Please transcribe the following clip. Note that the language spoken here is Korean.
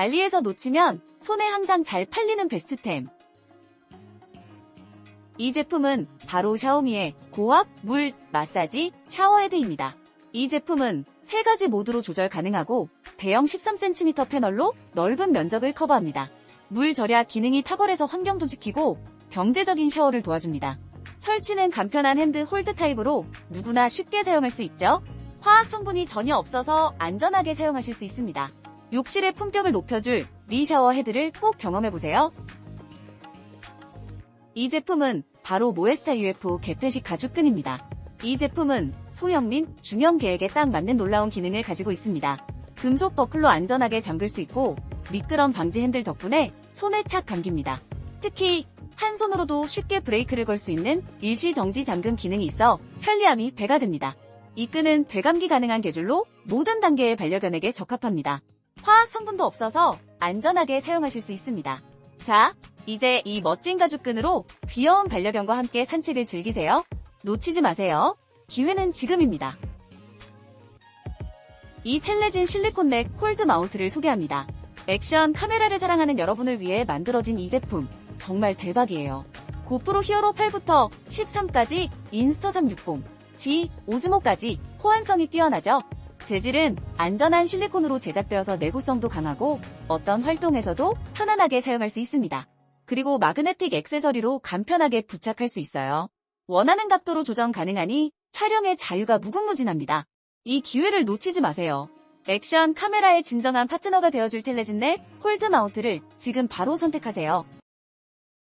알리에서 놓치면 손에 항상 잘 팔리는 베스트템. 이 제품은 바로 샤오미의 고압, 물, 마사지, 샤워헤드입니다. 이 제품은 세 가지 모드로 조절 가능하고 대형 13cm 패널로 넓은 면적을 커버합니다. 물 절약 기능이 탁월해서 환경도 지키고 경제적인 샤워를 도와줍니다. 설치는 간편한 핸드 홀드 타입으로 누구나 쉽게 사용할 수 있죠. 화학 성분이 전혀 없어서 안전하게 사용하실 수 있습니다. 욕실의 품격을 높여줄 미샤워 헤드를 꼭 경험해보세요. 이 제품은 바로 모에스타 UFO 개폐식 가죽끈입니다. 이 제품은 소형 및 중형 계획에 딱 맞는 놀라운 기능을 가지고 있습니다. 금속 버클로 안전하게 잠글 수 있고 미끄럼 방지 핸들 덕분에 손에 착 감깁니다. 특히 한 손으로도 쉽게 브레이크를 걸 수 있는 일시 정지 잠금 기능이 있어 편리함이 배가 됩니다. 이 끈은 되감기 가능한 계줄로 모든 단계의 반려견에게 적합합니다. 화학 성분도 없어서 안전하게 사용하실 수 있습니다. 자, 이제 이 멋진 가죽끈으로 귀여운 반려견과 함께 산책을 즐기세요. 놓치지 마세요. 기회는 지금입니다. 이 텔레진 실리콘넥 홀드 마운트를 소개합니다. 액션 카메라를 사랑하는 여러분을 위해 만들어진 이 제품 정말 대박이에요. 고프로 히어로 8부터 13까지 인스터 360, G, 오즈모까지 호환성이 뛰어나죠. 재질은 안전한 실리콘으로 제작되어서 내구성도 강하고 어떤 활동에서도 편안하게 사용할 수 있습니다. 그리고 마그네틱 액세서리로 간편하게 부착할 수 있어요. 원하는 각도로 조정 가능하니 촬영의 자유가 무궁무진합니다. 이 기회를 놓치지 마세요. 액션 카메라의 진정한 파트너가 되어줄 텔레진넷 홀드 마운트를 지금 바로 선택하세요.